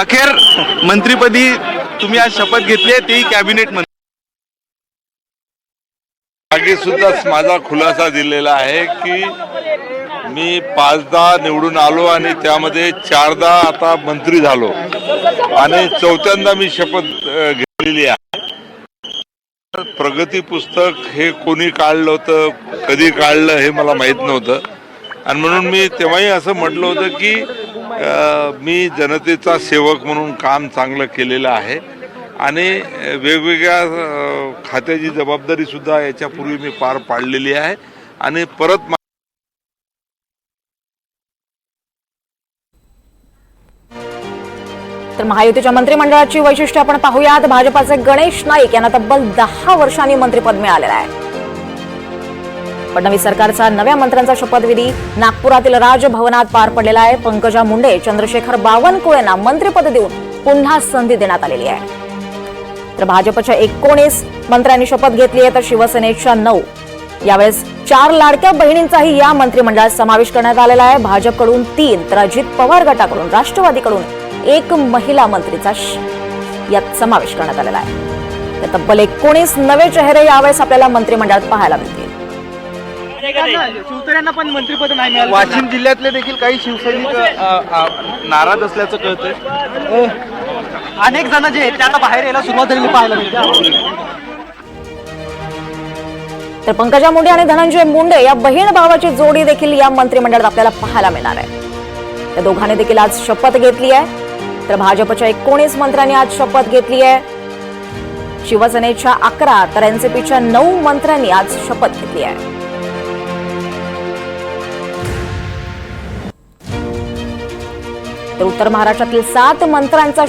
अखेर मंत्रीपदी तुम्ही आज शपथ घेतली आहे तेही कॅबिनेट मंत्री. मागे सुद्धा माझा खुलासा दिलेला आहे की मी पाचदा निवडून आलो आणि त्यामध्ये चारदा आता मंत्री झालो. आणि चौथ्यांदा मी शपथ घेतलेली आहे. प्रगती पुस्तक हे कोणी काढलं होतं कधी काढलं हे मला माहीत नव्हतं. आणि म्हणून मी तेव्हाही असं म्हटलं होतं की मी जनतेचा सेवक म्हणून काम चांगलं केलेलं आहे. आणि वेगवेगळ्या खात्याची जबाबदारी सुद्धा याच्यापूर्वी मी पार पाडलेली आहे. आणि परत तर महायुतीच्या मंत्रिमंडळाची वैशिष्ट्य आपण पाहूयात. भाजपाचे गणेश नाईक यांना तब्बल दहा वर्षांनी मंत्रिपद मिळालेलं आहे. फडणवीस सरकारचा नव्या मंत्र्यांचा शपथविधी. नागपुरातील राजभवनात पार पडलेला आहे. पंकजा मुंडे चंद्रशेखर बावनकुळेंना मंत्रिपद देऊन पुन्हा संधी देण्यात आलेली आहे. तर भाजपच्या एकोणीस मंत्र्यांनी शपथ घेतली आहे तर शिवसेनेच्या नऊ. यावेळेस चार लाडक्या बहिणींचाही या मंत्रिमंडळात समावेश करण्यात आलेला आहे. भाजपकडून तीन तर अजित पवार गटाकडून राष्ट्रवादीकडून एक महिला मंत्रीचा श- यात समावेश करण्यात आलेला आहे. तब्बल एकोणीस नवे चेहरे यावेळेस आपल्याला मंत्रिमंडळात पाहायला मिळतील. शिवसेनेला पण मंत्रिपद नाही मिळालं. वाशिम जिल्ह्यातले देखील काही शिवसैनिक नाराज असल्याचं कळतंय. अनेक जण जे आहेत ते आता बाहेर यायला सुरुवात झालेली पाहायला मिळते. तर पंकजा मुंडे आणि धनंजय मुंडे या बहीण भावाची जोडी देखील या मंत्रिमंडळात आपल्याला पाहायला मिळणार आहे. त्या दोघांनी देखील आज शपथ घेतली आहे. तर भाजपच्या एकोणीस मंत्र्यांनी आज शपथ घेतली आहे. शिवसेनेच्या अकरा तर एनसीपीच्या नऊ मंत्र्यांनी आज शपथ घेतली आहे. तर उत्तर महाराष्ट्रातील सात मंत्र्यांचा